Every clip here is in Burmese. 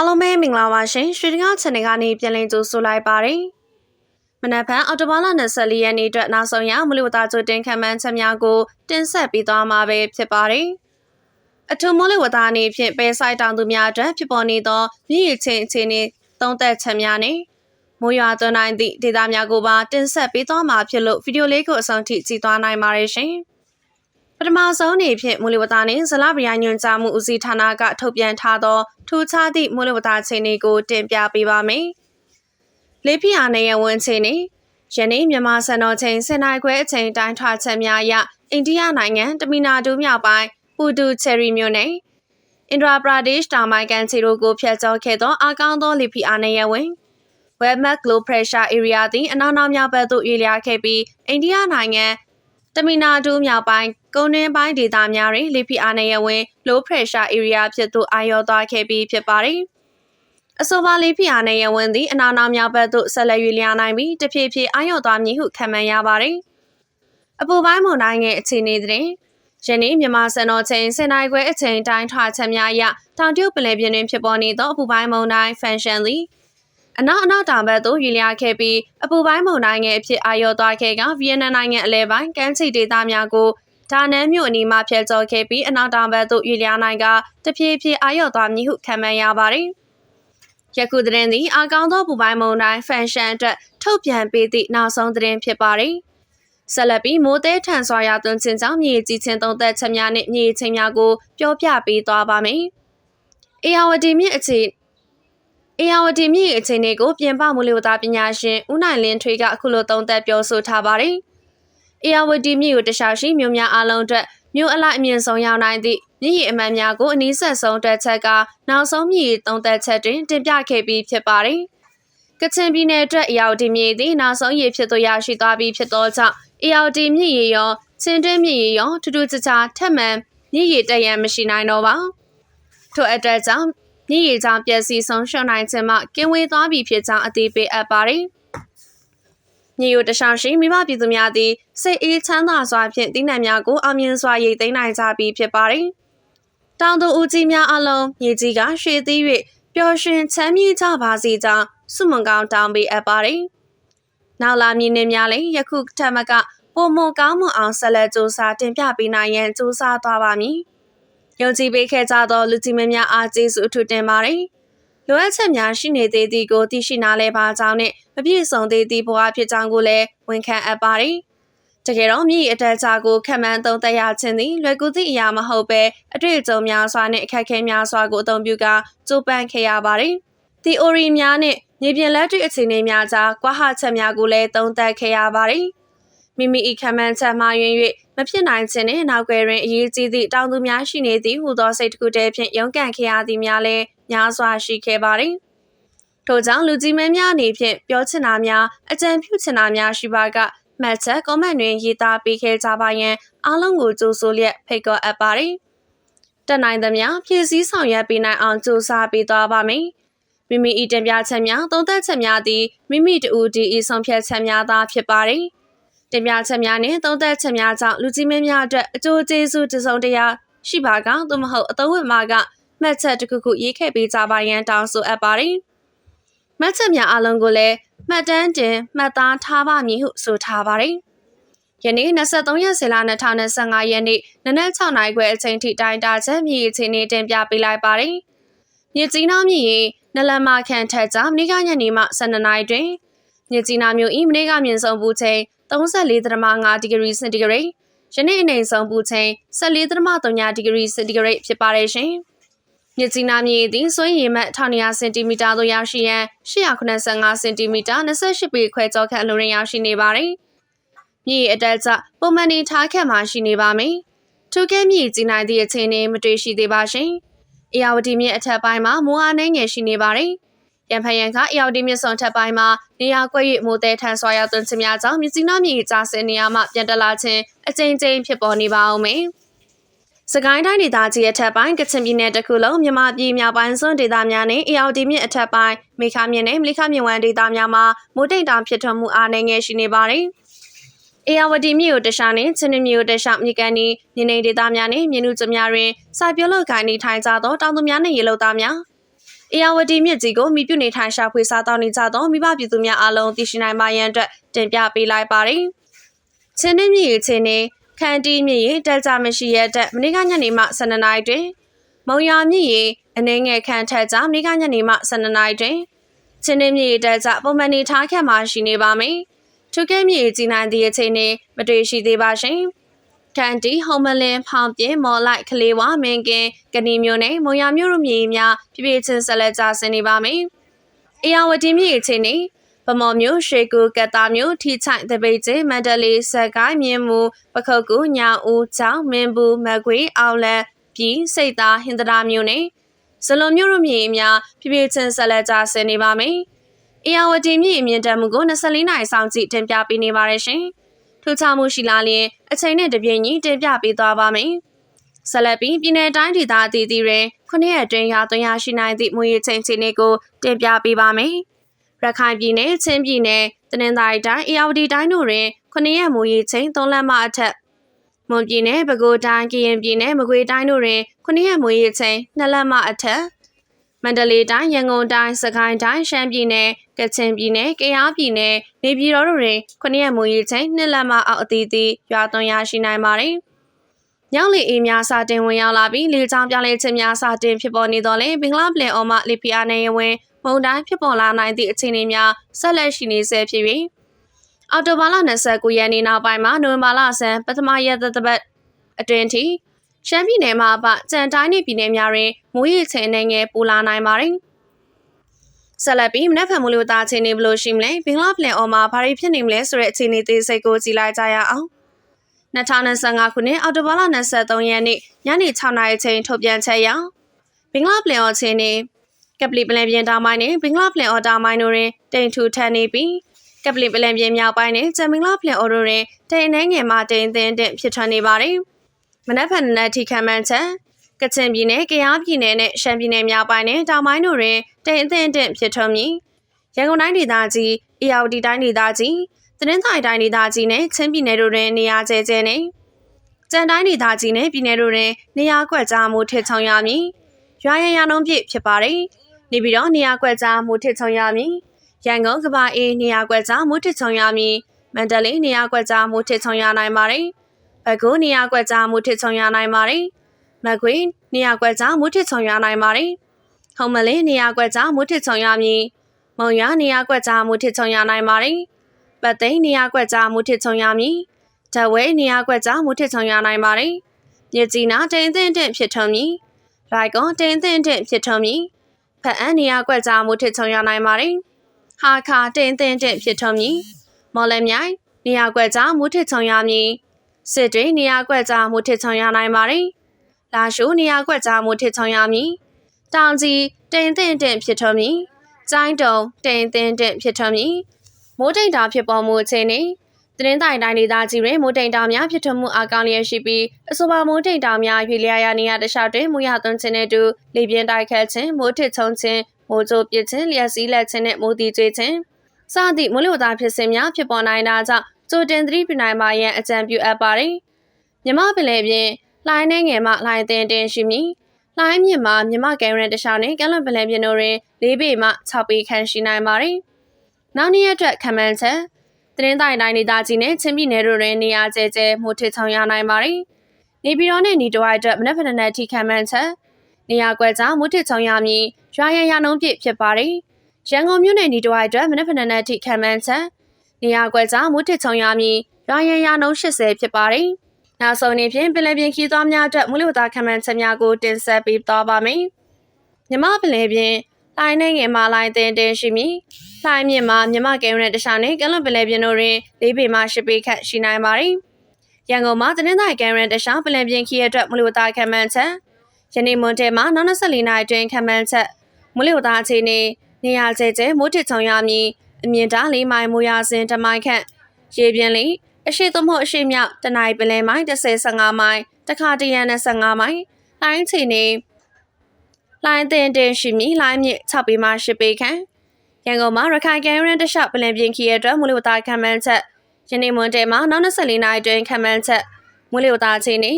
အားလုံးပဲမင်္ဂလာပါရှင်ရွှေတကား channel ကနေပြန်လည်ကြိုဆိုလိုက်ပါတယ်မနက်ဖြန်အော်တိုဘာလ24ရက်နေ့အတွက်နောက်ဆုံးရမလူဝတာကြိုတင်ခံမှန်းချက်များကိုတင်ဆက်ပေးသွားမှာပဲဖြစ်ပါတယ်အထူးမိုးလေဝသအနေဖြင့်ပဲဆိုင်တောင်သူများအတွက်ဖြစ်ပေါ်နေသောမြင့်ရချင်းအခြေအနေသုံးသက်ချက်များနဲ့မိုးရွာသွန်းနိုင်သည့်ဒေသများကိုပါတင်ဆက်ပေးသွားမှာဖြစ်လို့ဗီဒီယိုလေးကိုအဆုံးထိကြည့်သွားနိုင်ပါတယ်ရှင်။ ပထမဆုံးအနေဖြင့်မူလဝတ္တနှင့်ဇလဗယာညွန်ကြားမှုဦးစီးဌာနကထုတ်ပြန်ထားသောထူးခြားသည့်မူလဝတ္တချိန်တွေကိုတင်ပြပေးပါမယ်။လေးပြအားနဲ့ရဝန်ချိန်နေယနေ့မြန်မာစံတော်ချိန်စနေခွဲအချိန်တိုင်းထွာချက်များအရအိန္ဒိယနိုင်ငံတမီနာဒူမြောက်ပိုင်းပူတူချယ်ရီမြို့နယ်အင်ဒရာပရာဒေ့ရှ်တာမိုင်ကန်ချီရိုကိုဖျက်ကျော်ခဲ့သောအကောင်းသောလီဖီအားနဲ့ရဝင် Webmac Low Pressure Area သည်အနောက်နောက်မြောက်ဘက်သို့ရွေ့လျားခဲ့ပြီးအိန္ဒိယနိုင်ငံ တမီနာဒူမြောက်ပိုင်းကုန်းတွင်းပိုင်းဒေသများတွင်လေဖိအားနည်းရဝင် low pressure area ဖြစ်သို့အာရောသွားခဲ့ပြီးဖြစ်ပါတယ်။အဆိုပါလေဖိအားနည်းရဝင်သည်အနောက်နောက်မြောက်ဘက်သို့ဆက်လက်ရွေ့လျားနိုင်ပြီးတဖြည်းဖြည်းအာရောသွားမည်ဟုခန့်မှန်းရပါတယ်။အပူပိုင်းမုန်တိုင်းရဲ့အခြေအနေတွင်ယနေ့မြန်မာစံတော်ချိန်စင်နိုင်ခွဲအချိန်တိုင်းထွာချက်များအရတောင်တရုတ်ပင်လယ်ပြင်တွင်ဖြစ်ပေါ်နေသောအပူပိုင်းမုန်တိုင်းဖန်ရှင်သည် အနောက်အနောက်တောင်ဘက်သို့ရွေ့လျားခဲ့ပြီးအပူပိုင်းမုန်တိုင်းငယ်အဖြစ်အာရုံသွားခဲ့ကဗီယက်နမ်နိုင်ငံအလဲပိုင်းကမ်းခြေဒေသများကိုဒါနန်းမြို့အနီးမှဖျက်ကျော်ခဲ့ပြီးအနောက်တောင်ဘက်သို့ရွေ့လျားနိုင်ကတဖြည်းဖြည်းအာရုံသွားမည်ဟုခန့်မှန်းရပါတယ်။ယခုသတင်းသည်အကောင်းသောပူပိုင်းမုန်တိုင်းဖန်ရှန်အတွက်ထုတ်ပြန်ပေးသည့်နောက်ဆုံးသတင်းဖြစ်ပါတယ်။ဆက်လက်ပြီးမိုးသေးထန်စွာရသွန်းခြင်းကြောင့်မြေကြီးချင်းသုံးသက်ချက်များနှင့်မြေချင်းများကိုပြောပြပေးသွားပါမယ်။အေယာဝတီမြစ်အခြေ အေယာဝတီမြစ်အခြေအနေကိုပြင်ပမူလဝသပညာရှင်ဦးနိုင်လင်းထွေးကအခုလိုသုံးသပ်ပြောဆိုထားပါတယ်။အေယာဝတီမြစ်ကိုတခြားရှိမြို့များအလုံးအတွက်မြို့အလိုက်အမြင့်ဆုံးရောက်နိုင်သည့်မြစ်ရည်အမှန်များကိုအနည်းဆက်ဆုံးတက်ချက်ကနောက်ဆုံးမြစ်ရည်သုံးသက်ချက်တွင်တင်ပြခဲ့ပြီးဖြစ်ပါတယ်။ကချင်ပြည်နယ်အတွက်အေယာဝတီမြစ်သည်နောက်ဆုံးရည်ဖြစ်သို့ရရှိသွားပြီးဖြစ်သောကြောင့်အေယာဝတီမြစ်ရည်ရောချင်းတွင်းမြစ်ရည်ရောထူးထူးခြားခြားထက်မှန်မြစ်ရည်တရံမရှိနိုင်တော့ပါ။ထို့အတွက်ကြောင့် မြည်ရည်ကြောင့်ပျက်စီးဆုံးရှုံးနိုင်ခြင်းမှကင်းဝေးသွားပြီဖြစ်ကြောင်းအသိပေးအပ်ပါတယ်။မြေယိုတရှောင်းရှိမိဘပြည်သူများသည်စိတ်အေးချမ်းသာစွာဖြင့်တိနံများကိုအောင်မြင်စွာရိတ်သိမ်းနိုင်ကြပြီဖြစ်ပါတယ်။တောင်သူဦးကြီးများအလုံးမြေကြီးကရွှေသီး၍ပျော်ရွှင်ချမ်းမြေ့ကြပါစေကြောင်းဆုမွန်ကောင်းတောင်းပေးအပ်ပါတယ်။နောက်လာမည်နှင့်များလည်းယခုထက်မကပုံမကောင်းမွန်အောင်ဆက်လက်စူးစမ်းတင်ပြပေးနိုင်ရန်စူးစမ်းသွားပါမည်။ ယုံကြည်ပေးခဲ့ကြသောလူကြီးမင်းများအားကျေးဇူးအထူးတင်ပါတယ်။လိုအပ်ချက်များရှိနေသေးသည်ကိုသိရှိနားလဲပါကြောင်းနဲ့မပြည့်စုံသေးသည့်ဘဝဖြစ်ကြောင်းကိုလည်းဝန်ခံအပ်ပါတယ်။တကယ်တော့မြည်အတက်ချာကိုခံမှန်းသုံးသပ်ရခြင်းသည်လွယ်ကူသည့်အရာမဟုတ်ပဲအတွေ့အကြုံများစွာနဲ့အခက်အခဲများစွာကိုအသုံးပြုကာကြိုးပမ်းခဲ့ရပါတယ်။ theory များနဲ့မြေပြင်လက်တွေ့အခြေအနေများကြားကွာဟချက်များကိုလည်းသုံးသပ်ခဲ့ရပါတယ်။မိမိ၏ခံမှန်းချက်မှားယွင်း၍ မဖြစ်နိုင်ခြင်းနှင့်နောက်ွယ်တွင်အရေးကြီးသည့်တောင်သူများရှိနေသည့်ဟူသောစိတ်တစ်ခုတည်းဖြင့်ရုန်းကန်ခဲ့ရသည်များလည်းများစွာရှိခဲ့ပါသည်။ထို့ကြောင့်လူကြီးမင်းများအနေဖြင့်ပြောချင်တာများအကြံပြုချင်တာများရှိပါကမှတ်ချက်ကွန်မန့်တွင်ရေးသားပေးခဲ့ကြပါရန်အားလုံးကိုကြိုးဆိုလျက်ဖိတ်ခေါ်အပ်ပါတယ်။တက်နိုင်သမျှဖြည့်ဆည်းဆောင်ရွက်ပေးနိုင်အောင်ကြိုးစားပေးသွားပါမယ်။မိမိဤတင်ပြချက်များသုံးသပ်ချက်များသည်မိမိတူဒီဤဆုံးဖြတ်ချက်များသာဖြစ်ပါတယ်။ တင်ပြချက်များနဲ့သုံးသပ်ချက်များကြောင့်လူကြီးမင်းများအတွက်အကျိုးကျေးဇူးတစုံတရာရှိပါကသို့မဟုတ်အသုံးဝင်မှာကမှတ်ချက်တစ်ခုခုရေးခဲ့ပေးကြပါရန်တောင်းဆိုအပ်ပါတယ်။မှတ်ချက်များအလုံးကိုလည်းမှတ်တမ်းတင်မှတ်သားထားပါမည်ဟုဆိုထားပါတယ်။ယနေ့23ရက်ဇေလ2025ရက်နေ့နနက်6နာရီခွဲအချိန်ထိတိုင်းတာချက်မြေအချိန်နဲ့တင်ပြပေးလိုက်ပါတယ်။မြေကြီးနားမြေရေနလမခန့်ထက်ကြောင့်မိကညနေမှ12နာရီတွင်မြေကြီးနားမြို့ဤမနေ့ကမြင့်ဆုံးပူချိန် 34.5ဒီဂရီစင်တီဂရိတ်ယနေ့အနေဆုံးပူချိန်14.3ဒီဂရီစင်တီဂရိတ်ဖြစ်ပါတယ်ရှင်။မြစ်ကြီးနားမြေသည်စွင်းရည်မှတ်1200စင်တီမီတာသို့ရောက်ရှိရန်885စင်တီမီတာ28ပေခွဲကျော်ခန့်အလိုရင်းရောက်ရှိနေပါတယ်။မြေအတက်ကျပုံမှန်နေထားခန့်မှရှိနေပါမယ်။ထိုကဲမြေကြီးနိုင်သည့်အခြေအနေမတွေ့ရှိသေးပါရှင်။အေယာဝတီမြစ်အထက်ပိုင်းမှာမိုးအားနှင်းငယ်ရှိနေပါတယ်။ ရန်ဖယံကအရောက်ဒီမြစ်ဆုံထပ်ပိုင်းမှာနေရာကွက်၍မိုးတဲထန်စွာရောက်သွန်းခြင်းများကြောင့်မြစီနာမြေကြားစင်နေရာမှပြန်တက်လာခြင်းအကြိမ်ကြိမ်ဖြစ်ပေါ်နေပါအောင်မယ်။စကိုင်းတိုင်းဒေသကြီးအထက်ပိုင်းကချင်ပြည်နယ်တစ်ခုလုံးမြမပြည်မြောက်ပိုင်းစွန်းဒေသများနဲ့အေရောက်ဒီမြစ်အထက်ပိုင်းမေခါမြစ်နဲ့မလိခမြစ်ဝမ်းဒေသများမှာမိုးတိမ်တောင်ဖြစ်ထွန်းမှုအားနည်းငယ်ရှိနေပါတယ်။အေယာဝတီမြို့တခြားနဲ့ချင်းမြို့တခြားမြေကန်ဒီမြေနေဒေသများနဲ့မြေနုကျများတွင်စိုက်ပျိုးလုပ်ကိုင်နေထိုင်ကြသောတောင်သူများနှင့်ရေလုပ်သားများ အေယာဝတီမြစ်ကြီးကိုမိပြုနေထိုင်ရှာဖွေစားတောင်းနေကြသောမိဘပြည်သူများအားလုံးသိရှိနိုင်ပါရန်အတွက်တင်ပြပေးလိုက်ပါတယ်။ချင်းနှင်းမြစ်ရေချင်းနေခန်တီမြစ်ရေတက်ကြမရှိရတဲ့မနေ့ကညနေမှ12နာရီတွင်မုံရမြစ်ရေအနေငယ်ခန့်ထက်ကြမနေ့ကညနေမှ12နာရီတွင်ချင်းနှင်းမြစ်ရေတက်ကြပုံမှန်နေထားခန့်မှရှိနေပါမယ်။ထုကဲမြစ်ရေကြီးနိုင်သည့်အချိန်နေမတွေ့ရှိသေးပါရှင်။ ကန်တီဟုံမလင်းဖောင်ပြင်းမော်လိုက်ကလေးဝမင်းကင်းကဏီမျိုးနဲ့မုံရမျိုးတို့မြေများပြပြချင်းဆက်လက်ကြဆင်းနေပါမယ်။အေယာဝတီမြေချင်းနေဗမော်မျိုးရွှေကူကတာမျိုးထီချိုင်တပိတ်ကျမန္တလေးစကိုင်းမြင်းမူပခုတ်ကူညာဦးချောင်းမင်းဘူးမကွေအောင်လက်ပြည်စိတ်သားဟင်္ဒရာမျိုးနဲ့ဇလုံးမျိုးတို့မြေများပြပြချင်းဆက်လက်ကြဆင်းနေပါမယ်။အေယာဝတီမြေအမြင့်တမ်းမှုကို24နိုင်ဆောင်ကြည့်တင်ပြပေးနေပါတယ်ရှင်။ ထူးခြားမှုရှိလာလျင်အချိန်နဲ့တပြေးညီတင်ပြပေးသွားပါမယ်။ဆက်လက်ပြီးပြည်내တိုင်းဒေသအသီးသီးတွင်ခုနှစ်ရက်တွင်ရာသွင်းရရှိနိုင်သည့်မွေးချိန်ချိန်တွေကိုတင်ပြပေးပါမယ်။ရခိုင်ပြည်နယ်၊ချင်းပြည်နယ်၊တနင်္သာရီတိုင်း၊အေရဝတီတိုင်းတို့တွင်ခုနှစ်ရက်မွေးချိန်၃လမှအထက်မွန်ပြည်နယ်၊ပဲခူးတိုင်း၊ကရင်ပြည်နယ်၊မကွေးတိုင်းတို့တွင်ခုနှစ်ရက်မွေးချိန်၂လမှအထက် မန္တလေးတိုင်းရန်ကုန်တိုင်းစကိုင်းတိုင်းရှမ်းပြည်နယ်ကချင်ပြည်နယ်ကယားပြည်နယ်နေပြည်တော်တို့တွင်ခုနှစ်ရက်မူရီချိန်နှစ်လက်မအောက်အသီးသီးရွာသွန်းရရှိနိုင်ပါတယ်။ညောင်လီအေးများစာတင်ဝင်ရောက်လာပြီးလေကြောင်းပြောင်းလဲခြင်းများစာတင်ဖြစ်ပေါ်နေတော့လေဘင်္ဂလားပလင်အော်မလီဖီယာနယ်ဝင်မုန်တိုင်းဖြစ်ပေါ်လာနိုင်သည့်အခြေအနေများဆက်လက်ရှိနေဆဲဖြစ်ပြီးအော်တိုဘာလ29ရက်နေ့နောက်ပိုင်းမှာနိုဝင်ဘာလဆန်းပထမရက်သက်ပတ်အတွင်းထိ ရှမ်းပြည်နယ်မှာပကြံတိုင်းနေပြည်နယ်များတွင်မိုးရေချိန်နဲ့ငယ်ပူလာနိုင်ပါတယ်။ဆက်လက်ပြီးမနက်ဖြန်မိုးလေဝသအခြေအနေဘယ်လိုရှိမလဲဘင်္ဂလားပလန်အော်မှာဘာတွေဖြစ်နေမလဲဆိုတဲ့အခြေအနေသေးစိတ်ကိုကြည့်လိုက်ကြရအောင်။2025ခုနှစ်အောက်တိုဘာလ23ရက်နေ့ညနေ6နာရီချိန်ထုတ်ပြန်ချက်အရဘင်္ဂလားပလန်အော်အခြေအနေကပလီပလန်ပြင်တောင်ပိုင်းနဲ့ဘင်္ဂလားပလန်အော်တောင်ပိုင်းတို့တွင်တိမ်ထူထန်နေပြီးကပလီပလန်ပြင်မြောက်ပိုင်းနဲ့ဂျမ်ဘင်္ဂလားပလန်အော်တို့တွင်တိမ်အနှဲငယ်မှတိမ်အသင်းတဲ့ဖြစ်ထွန်းနေပါတယ်။ မနက်ဖြန်နက်ထိခံမှန်းချက်ကချင်ပြည်နယ်၊ကယားပြည်နယ်နဲ့ရှမ်းပြည်နယ်မြောက်ပိုင်းနဲ့တောင်ပိုင်းတို့တွင်တိမ်အထင်တင့်ဖြစ်ထွန်းမည်။ရန်ကုန်တိုင်းဒေသကြီး၊အေရဝတီတိုင်းဒေသကြီး၊သတင်းတိုင်းတိုင်းဒေသကြီးနဲ့ချင်းပြည်နယ်တို့တွင်နေရာကျဲကျဲနဲ့ကြံတိုင်းဒေသကြီးနဲ့ပြည်နယ်တို့တွင်နေရာကွက်ကြားမှုထစ်ချောင်ရမည်။ရွာရန်ရနှုံးပြည့်ဖြစ်ပါတယ်။နေပြီးတော့နေရာကွက်ကြားမှုထစ်ချောင်ရမည်။ရန်ကုန်ကဘာအေးနေရာကွက်ကြားမှုထစ်ချောင်ရမည်။မန္တလေးနေရာကွက်ကြားမှုထစ်ချောင်ရနိုင်ပါတယ်။ ဘကုနေရာကွက်ကြားမူထစ်ချုံရနိုင်ပါတယ်။မကွေနေရာကွက်ကြားမူထစ်ချုံရနိုင်ပါတယ်။ဟုံမလေးနေရာကွက်ကြားမူထစ်ချုံရမည်။မုံရနေရာကွက်ကြားမူထစ်ချုံရနိုင်ပါတယ်။ပတ်သိန်းနေရာကွက်ကြားမူထစ်ချုံရမည်။ဓဝဲနေရာကွက်ကြားမူထစ်ချုံရနိုင်ပါတယ်။မြစ်ကြီးနာတိန်သင့်တင့်ဖြစ်ထုံမည်။ရိုက်ကွန်တိန်သင့်တင့်ဖြစ်ထုံမည်။ဖက်အန်နေရာကွက်ကြားမူထစ်ချုံရနိုင်ပါတယ်။ဟာခါတိန်သင့်တင့်ဖြစ်ထုံမည်။မော်လမြိုင်နေရာကွက်ကြားမူထစ်ချုံရမည်။ စစ်တွေနေရာကွက်ကြားမှုထစ်ချောင်ရနိုင်ပါတယ်။လာရှိုးနေရာကွက်ကြားမှုထစ်ချောင်ရမည်။တောင်ကြီးတိန်သင့်တင့်ဖြစ်ထွန်းမည်။ကျိုင်းတုံတိန်သင့်တင့်ဖြစ်ထွန်းမည်။မိုးတိမ်တာဖြစ်ပေါ်မှုအခြေအနေသတင်းတိုင်တိုင်းဒေသကြီးတွင်မိုးတိမ်တာများဖြစ်ထွန်းမှုအကောင်လျက်ရှိပြီးအဆိုပါမိုးတိမ်တာများရွေလျားရာနေရာတခြားတွင်မူရသွန်းခြင်းနဲ့တူလေပြင်းတိုက်ခတ်ခြင်းမိုးထစ်ချုံခြင်းမိုးကြိုပစ်ခြင်းလျှက်စီးလက်ခြင်းနဲ့မိုးတီကျွေးခြင်းစသည့်မိုးလေဝသဖြစ်စဉ်များဖြစ်ပေါ်နိုင်တာကြောင့် ကြိုတင်သတိပြုနိုင်ပါရန်အကြံပြုအပ်ပါတယ်။မြမပလဲဖြင့်လှိုင်းနှငယ်မှလှိုင်းတင်တင်ရှိမည်။လှိုင်းမြင့်မှာမြမကံရန်တခြားနှင့်ကလန်ပလဲပြင်တို့တွင်၄ပေမှ6ပေခန့်ရှိနိုင်ပါတယ်။နောက်နေ့အတွက်ခံမှန်းချက်သတင်းတိုင်းတိုင်းဒေသကြီးနဲ့ချင်းပြည်နယ်တို့တွင်နေရာကျဲကျဲမိုးထစ်ချောင်ရနိုင်ပါတယ်။နေပြည်တော်နဲ့ညီတော်အတွက်မနက်ဖြန်နဲ့ထိခံမှန်းချက်နေရာကွက်ကြားမိုးထစ်ချောင်ရမည်ရွာရန်ရနှုံးပြည့်ဖြစ်ပါတယ်။ရန်ကုန်မြို့နယ်ညီတော်အတွက်မနက်ဖြန်နဲ့ထိခံမှန်းချက် နေရာကွက်ကြားမူတစ်ချုံရမည်ရွာရန်ရာနှုန်း80ဖြစ်ပါတယ်။နောက်ဆုံးအနေဖြင့်ပင်လယ်ပြင်ခီးသွားများအတွက်မူလဝတ္တခံမှန်းချက်များကိုတင်ဆက်ပေးသွားပါမယ်။မြမပင်လယ်ပြင်လိုင်းနေငယ်မှာလိုင်းတင်တင်ရှိမည်။လိုင်းမြင့်မှာမြမကဲရုံနဲ့တခြားနဲ့ကလန်ပင်လယ်ပြင်တို့တွင်၄ပေမှ၈ပေခန့်ရှိနိုင်ပါတယ်။ရန်ကုန်မှာတင်းတိုင်းကဲရုံတခြားပင်လယ်ပြင်ခီးရအတွက်မူလဝတ္တခံမှန်းချက်ယနေ့မွန်တဲမှာနောက်24နာရီတွင်ခံမှန်းချက်မူလဝတ္တအခြေအနေနေရာကျဲကျဲမိုးတစ်ချုံရမည် အမြင့်တား၄မိုင်မူရစဉ်တမိုင်ခန့်ရေပြင်းလေအရှိသမဟုတ်အရှိမြောက်တနိုင်ပလဲမိုင်30-15မိုင်တခါတရံ25မိုင်လိုင်းချီနေလိုင်းတင်တင်ရှိမီလိုင်းမြင့်6ပေမှ10ပေခန့်ရန်ကုန်မှာရခိုင်ကမ်းရန်တခြားပလင်ပြင်ခီရအတွက်မူလဝတာခံမှန်းချက်ယနေ့မွန်တဲမှာနောက်24နာရီတွင်ခံမှန်းချက်မူလဝတာချင်းနေ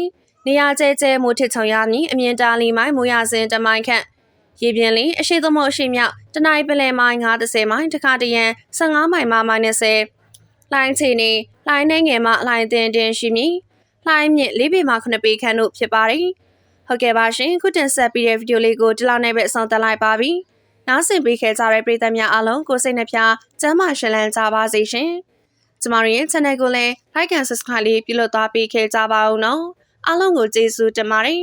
နေရာကျဲကျဲမိုးထစ်ချုံရမည်အမြင့်တာလီမိုင်မိုးရစဉ်တမိုင်ခန့် ရေပြင်းလင်းအရှိသမုတ်အရှိမြောက်တနိုင်းပလဲမိုင်90မိုင်တခါတရံ15မိုင်မှမိုင်20လိုင်းချီနေလိုင်းနှငယ်မှလိုင်းတင်တင်ရှိမည်လိုင်းမြင့်၄ပေမှ9ပေခန့်တို့ဖြစ်ပါတယ်ဟုတ်ကဲ့ပါရှင်ခုတင်ဆက်ပြီးတဲ့ဗီဒီယိုလေးကိုဒီလောက်နဲ့ပဲအဆုံးသတ်လိုက်ပါပြီနားဆင်ပေးခဲ့ကြတဲ့ပရိသတ်များအားလုံးကိုစိတ်နှပြကျမ်းမာရှင်လန်းကြပါစေရှင်ကျမတို့ရဲ့ channel ကိုလည်း like and subscribe လေးပြုလုပ်သွားပေးခဲ့ကြပါဦးနော်အားလုံးကိုကျေးဇူးတင်ပါတယ်